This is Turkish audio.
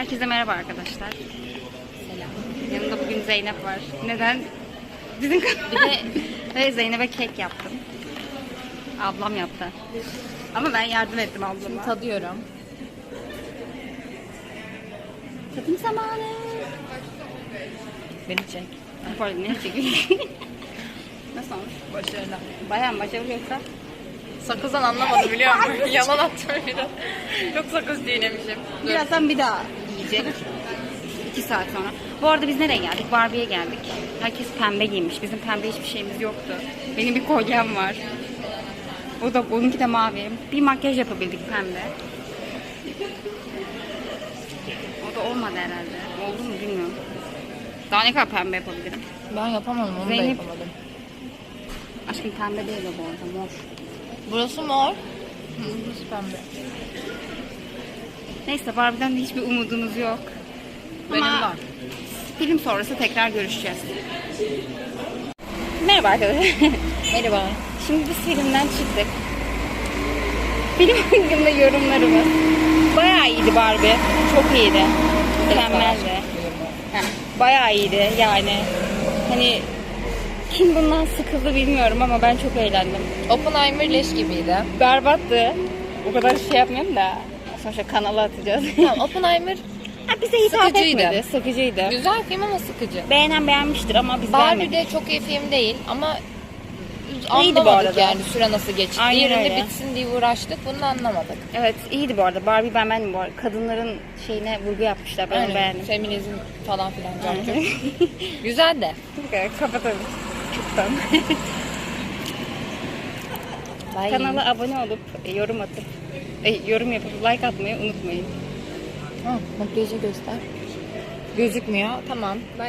Herkese merhaba arkadaşlar. Selam. Yanımda bugün Zeynep var. Neden? Bizim Bir de Ve Zeynep'e kek yaptım. Ablam yaptı. Ama ben yardım ettim ablama. tadıyorum. Tadım zamanı. Beni çek. Pardon ne çekiyorsun? Nasıl olmuş? Başarılı. Bayağı mı başarılı yoksa? Sakızdan anlamadım biliyor musun? Yalan attım biraz. Çok sakız çiğnemişim. Dur. Birazdan bir daha yiyecek. İki saat sonra. Bu arada biz nereye geldik? Barbie'ye geldik. Herkes pembe giymiş. Bizim pembe hiçbir şeyimiz yoktu. Benim bir kolyem var. O da onunki de mavi. Bir makyaj yapabildik pembe. O da olmadı herhalde. Oldu mu bilmiyorum. Daha ne kadar pembe yapabilirim? Ben yapamadım onu da Zeynep- yapamadım. Aşkım pembe değil o bu arada mor. Burası mor. Burası pembe. Neyse Barbie'den de hiçbir umudumuz yok. Benim Ama var. film sonrası tekrar görüşeceğiz. Merhaba arkadaşlar. Merhaba. Şimdi biz filmden çıktık. Film hakkında yorumlarımız. Bayağı iyiydi Barbie. Çok iyiydi. Mükemmeldi. Heh, Bayağı iyiydi yani. Hani kim bundan sıkıldı bilmiyorum ama ben çok eğlendim. Oppenheimer leş gibiydi. Berbattı. O kadar şey yapmıyorum da. Sonuçta kanala atacağız. Tamam Oppenheimer ha, bize hitap Sıkıcıydı. etmedi. Sıkıcıydı. güzel film ama sıkıcı. Beğenen beğenmiştir ama biz Barbie beğenmedik. de çok iyi film değil ama bu anlamadık arada. yani süre nasıl geçti. Aynen Diğerinde öyle. bitsin diye uğraştık bunu anlamadık. Evet iyiydi bu arada. Barbie ben beğendim bu arada. Kadınların şeyine vurgu yapmışlar. Ben onu Aynen. beğendim. Feminizm falan filan. Aynen. Güzel de. Evet, kapatalım. Çoktan. Bye. Kanala abone olup e, yorum atıp e, yorum yapıp like atmayı unutmayın. Ha, makyajı göster. Gözükmüyor. Tamam. Bye.